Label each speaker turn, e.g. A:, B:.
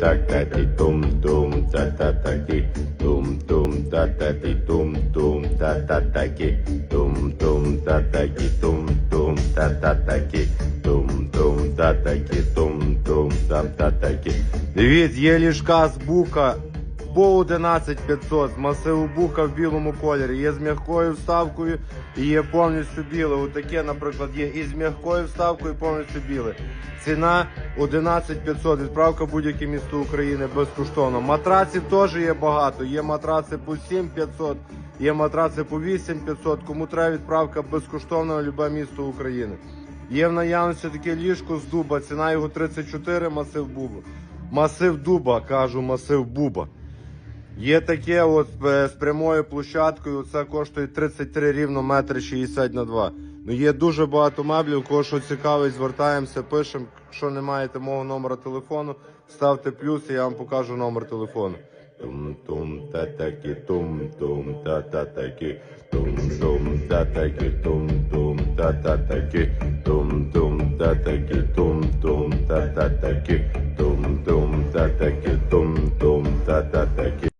A: так та ті тум тум та та та ті тум тум та та ті тум тум та та та ті тум тум та та ті тум тум та та та ті тум тум та та ті тум тум та та та ті Дивіться, є ліжка з бука по 11500 з масиву бука в білому кольорі. Є з м'якою вставкою і є повністю біле. Отаке, наприклад, є і з м'якою вставкою, і повністю біле. Ціна 11500. Відправка будь-яке місто України безкоштовно. Матраців теж є багато. Є матраци по 7500, є матраци по 8500. Кому треба відправка безкоштовна в будь-яке місто України. Є в наявності таке ліжко з дуба. Ціна його 34, масив буба. Масив дуба, кажу, масив буба. Є таке от е, з прямою площадкою, це коштує 33 рівно метр 60 на 2. Ну є дуже багато меблів, кого що цікавить, звертаємося, пишемо. Якщо не маєте мого номера телефону, ставте плюс і я вам покажу номер телефону. Тум-тум та такі тум-тум та та такі тум-тум та такі тум-тум та та такі тум-тум та такі тум-тум та та такі тум-тум та такі тум-тум та та такі